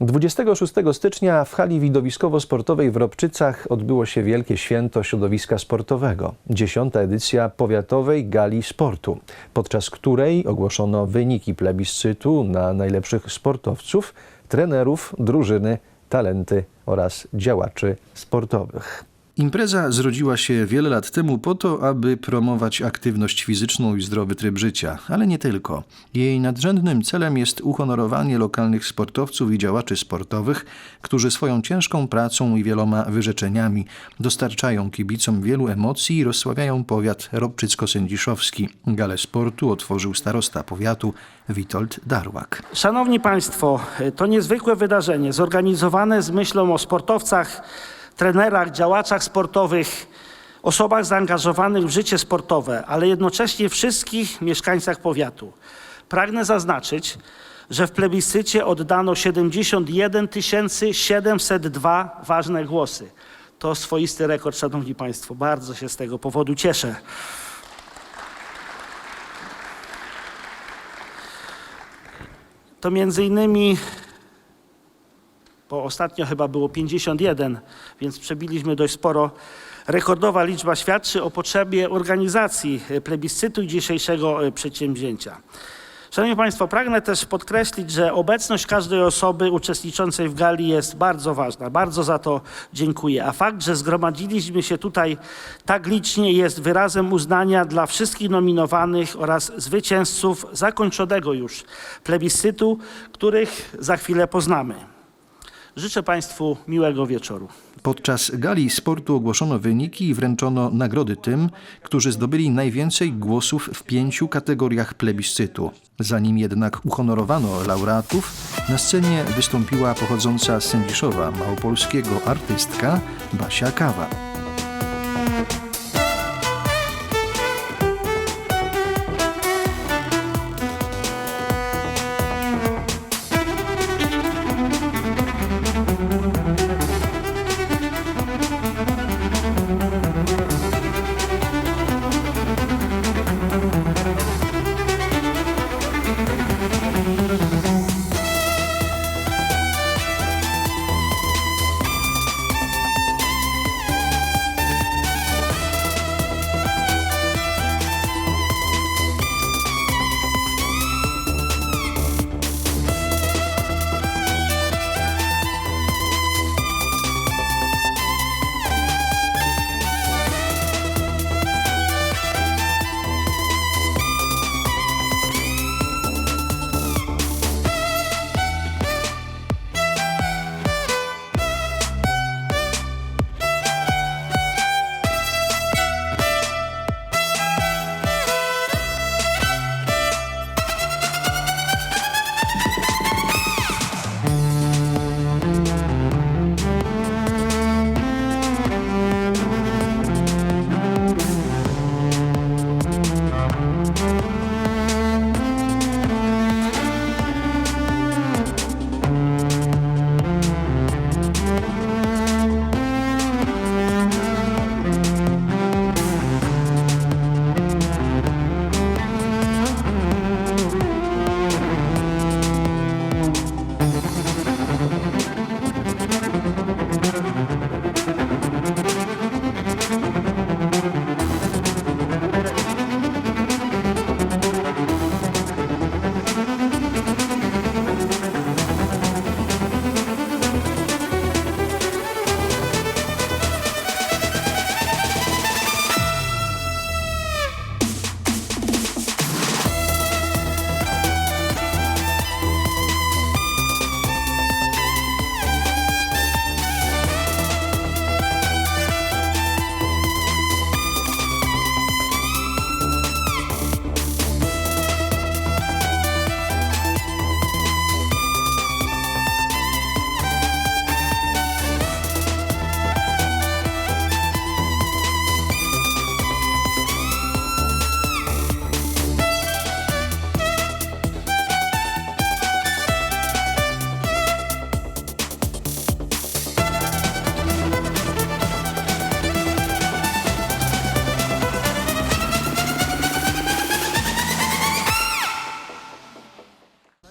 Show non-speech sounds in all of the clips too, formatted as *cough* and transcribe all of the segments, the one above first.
26 stycznia w hali widowiskowo-sportowej w Robczycach odbyło się Wielkie Święto Środowiska Sportowego, dziesiąta edycja powiatowej gali sportu, podczas której ogłoszono wyniki plebiscytu na najlepszych sportowców, trenerów, drużyny, talenty oraz działaczy sportowych. Impreza zrodziła się wiele lat temu po to, aby promować aktywność fizyczną i zdrowy tryb życia, ale nie tylko. Jej nadrzędnym celem jest uhonorowanie lokalnych sportowców i działaczy sportowych, którzy swoją ciężką pracą i wieloma wyrzeczeniami dostarczają kibicom wielu emocji i rozsławiają powiat robczycko-sędziszowski. Galę sportu otworzył starosta powiatu Witold Darłak. Szanowni Państwo, to niezwykłe wydarzenie zorganizowane z myślą o sportowcach, trenerach, działaczach sportowych, osobach zaangażowanych w życie sportowe, ale jednocześnie wszystkich mieszkańcach powiatu. Pragnę zaznaczyć, że w plebiscycie oddano 71 702 ważne głosy. To swoisty rekord, Szanowni Państwo. Bardzo się z tego powodu cieszę. To między innymi bo ostatnio chyba było 51, więc przebiliśmy dość sporo. Rekordowa liczba świadczy o potrzebie organizacji plebiscytu i dzisiejszego e, przedsięwzięcia. Szanowni Państwo, pragnę też podkreślić, że obecność każdej osoby uczestniczącej w gali jest bardzo ważna. Bardzo za to dziękuję. A fakt, że zgromadziliśmy się tutaj tak licznie jest wyrazem uznania dla wszystkich nominowanych oraz zwycięzców zakończonego już plebiscytu, których za chwilę poznamy. Życzę Państwu miłego wieczoru. Podczas gali sportu ogłoszono wyniki i wręczono nagrody tym, którzy zdobyli najwięcej głosów w pięciu kategoriach plebiscytu. Zanim jednak uhonorowano laureatów, na scenie wystąpiła pochodząca z Sędziszowa małopolskiego artystka Basia Kawa.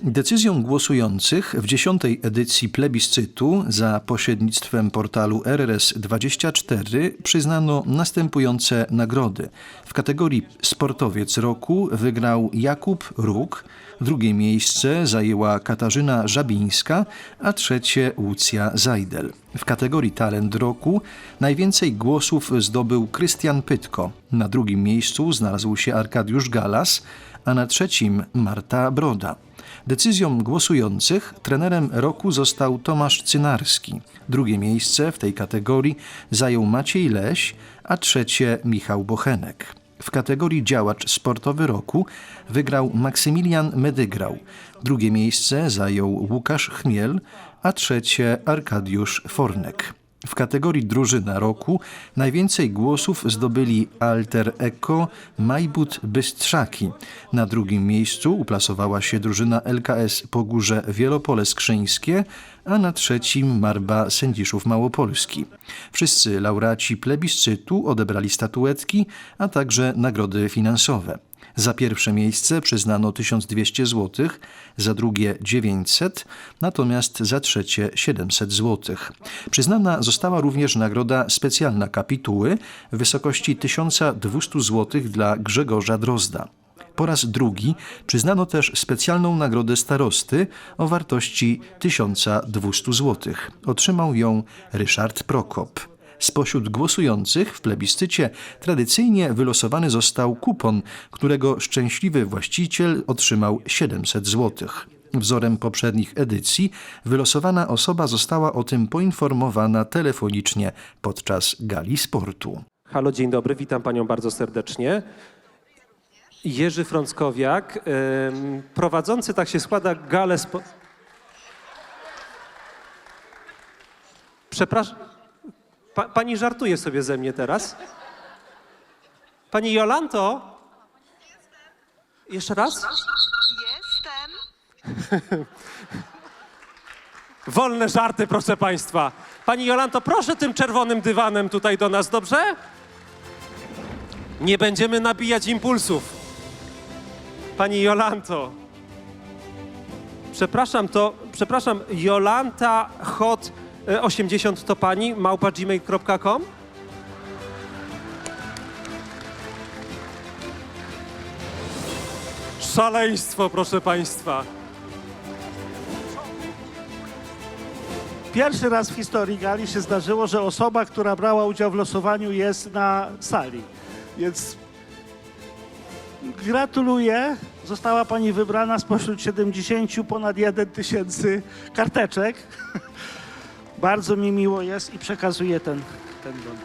Decyzją głosujących w dziesiątej edycji plebiscytu za pośrednictwem portalu RRS24 przyznano następujące nagrody. W kategorii Sportowiec Roku wygrał Jakub Róg, drugie miejsce zajęła Katarzyna Żabińska, a trzecie Łucja Zajdel. W kategorii Talent Roku najwięcej głosów zdobył Krystian Pytko. Na drugim miejscu znalazł się Arkadiusz Galas, a na trzecim Marta Broda. Decyzją głosujących trenerem roku został Tomasz Cynarski. Drugie miejsce w tej kategorii zajął Maciej Leś, a trzecie Michał Bochenek. W kategorii działacz sportowy roku wygrał Maksymilian Medygrał. Drugie miejsce zajął Łukasz Chmiel, a trzecie Arkadiusz Fornek. W kategorii drużyna roku najwięcej głosów zdobyli Alter Eko Majbut Bystrzaki. Na drugim miejscu uplasowała się drużyna LKS Pogórze Wielopole Skrzyńskie, a na trzecim Marba Sędziszów Małopolski. Wszyscy laureaci plebiscytu odebrali statuetki, a także nagrody finansowe. Za pierwsze miejsce przyznano 1200 zł, za drugie 900, natomiast za trzecie 700 zł. Przyznana została również nagroda specjalna kapituły w wysokości 1200 zł dla Grzegorza Drozda. Po raz drugi przyznano też specjalną nagrodę starosty o wartości 1200 zł. Otrzymał ją Ryszard Prokop. Spośród głosujących w plebiscycie tradycyjnie wylosowany został kupon, którego szczęśliwy właściciel otrzymał 700 zł. Wzorem poprzednich edycji wylosowana osoba została o tym poinformowana telefonicznie podczas gali sportu. Halo, dzień dobry, witam panią bardzo serdecznie. Jerzy Frąckowiak, prowadzący, tak się składa, galę spo... Przepraszam, pa, pani żartuje sobie ze mnie teraz? Pani Jolanto? Jeszcze raz? Jestem. *laughs* Wolne żarty, proszę państwa. Pani Jolanto, proszę tym czerwonym dywanem tutaj do nas, dobrze? Nie będziemy nabijać impulsów. Pani Jolanto. Przepraszam, to, przepraszam, Jolanta Hot 80 to pani, małpa gmail.com? Szaleństwo, proszę państwa. Pierwszy raz w historii gali się zdarzyło, że osoba, która brała udział w losowaniu jest na sali. Więc gratuluję. Została pani wybrana spośród 70 ponad 1 tysięcy karteczek. Bardzo mi miło jest i przekazuję ten, ten don.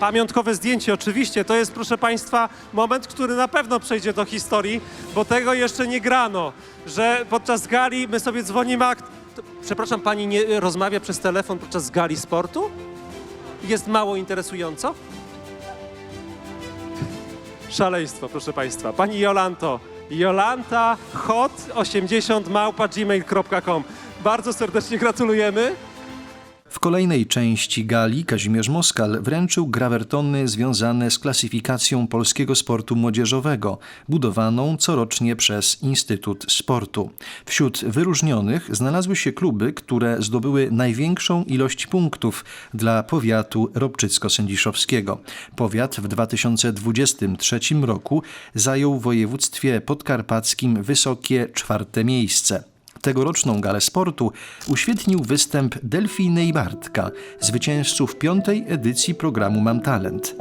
Pamiątkowe zdjęcie, oczywiście. To jest, proszę Państwa, moment, który na pewno przejdzie do historii, bo tego jeszcze nie grano, że podczas gali my sobie dzwonimy. A... to- Przepraszam, pani nie rozmawia przez telefon podczas gali sportu? Jest mało interesująco? Szaleństwo, proszę Państwa. Pani Jolanto, Jolanta hot 80 małpa gmail.com. Bardzo serdecznie gratulujemy. W kolejnej części gali Kazimierz Moskal wręczył grawertony związane z klasyfikacją polskiego sportu młodzieżowego, budowaną corocznie przez Instytut Sportu. Wśród wyróżnionych znalazły się kluby, które zdobyły największą ilość punktów dla powiatu robczycko-sędziszowskiego. Powiat w 2023 roku zajął w województwie podkarpackim wysokie czwarte miejsce. Tegoroczną galę sportu uświetnił występ Delfiny i Bartka, zwycięzców piątej edycji programu Mam Talent.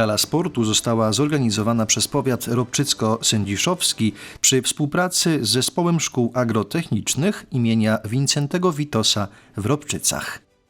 Gala sportu została zorganizowana przez powiat robczycko-sędziszowski przy współpracy z Zespołem Szkół Agrotechnicznych imienia Wincentego Witosa w Robczycach.